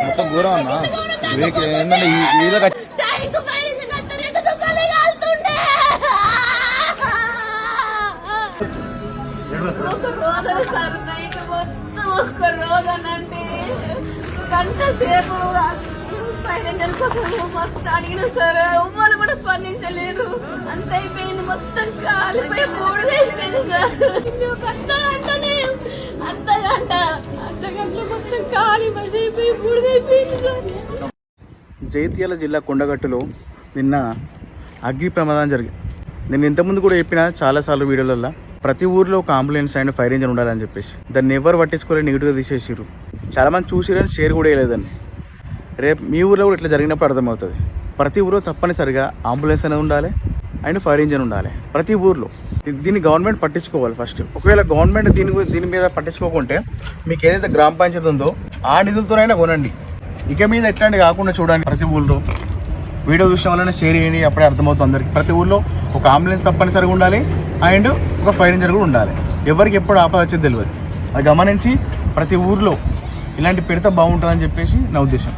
మొత్తం ఘోరం అన్న. వీరికి ఏంటంటే వీళ్ళకి. ఒక రోజు సార్ నైట్ మొత్తం ఒక్క రోజు అనంటే గంట సేపు ఫైనాన్షియల్ కోసం మొత్తం అడిగిన సార్ కూడా స్పందించలేరు అంత అయిపోయింది. మొత్తం కాలిపోయి మూడు సార్ ఒక అర్ధ అంత గంట. అర్ధ గంటలో మొత్తం కాలి అయిపోయి మూడుగైపోయింది సార్ జైత్యాల జిల్లా కొండగట్టులో నిన్న అగ్ని ప్రమాదం జరిగింది. నేను ఇంతకుముందు కూడా చెప్పిన చాలాసార్లు వీడియోలలో ప్రతి ఊర్లో ఒక అంబులెన్స్ అండ్ ఫైర్ ఇంజన్ ఉండాలని చెప్పేసి. దాన్ని ఎవరు పట్టించుకోలేదు నెగిటివ్గా తీసేసిర్రు. చాలామంది చూసిరని షేర్ కూడా వేయలేదండి రేపు మీ ఊర్లో కూడా ఇట్లా జరిగినప్పుడు అర్థమవుతుంది. ప్రతి ఊరు తప్పనిసరిగా అంబులెన్స్ అనేది ఉండాలి అండ్ ఫైర్ ఇంజన్ ఉండాలి. ప్రతి ఊర్లో. దీన్ని గవర్నమెంట్ పట్టించుకోవాలి ఫస్ట్ ఒకవేళ గవర్నమెంట్ దీని దీని మీద పట్టించుకోకుంటే మీకు ఏదైతే గ్రామ పంచాయతీ ఉందో ఆ నిధులతోనైనా కొనండి. ఇక మీద ఎట్లాంటి కాకుండా చూడండి ప్రతి ఊళ్ళో వీడియో చూసిన వల్లనే షేర్ చేయండి అప్పుడే అర్థమవుతుంది అందరికి. ప్రతి ఊళ్ళో ఒక అంబులెన్స్ తప్పనిసరిగా ఉండాలి అండ్ ఒక ఫైర్ ఇంజన్ కూడా ఉండాలి. ఎవరికి ఎప్పుడు ఆపద వచ్చేది తెలియదు అది గమనించి ప్రతి ఊర్లో ఇలాంటి పెడితే బాగుంటుందని చెప్పేసి నా ఉద్దేశం.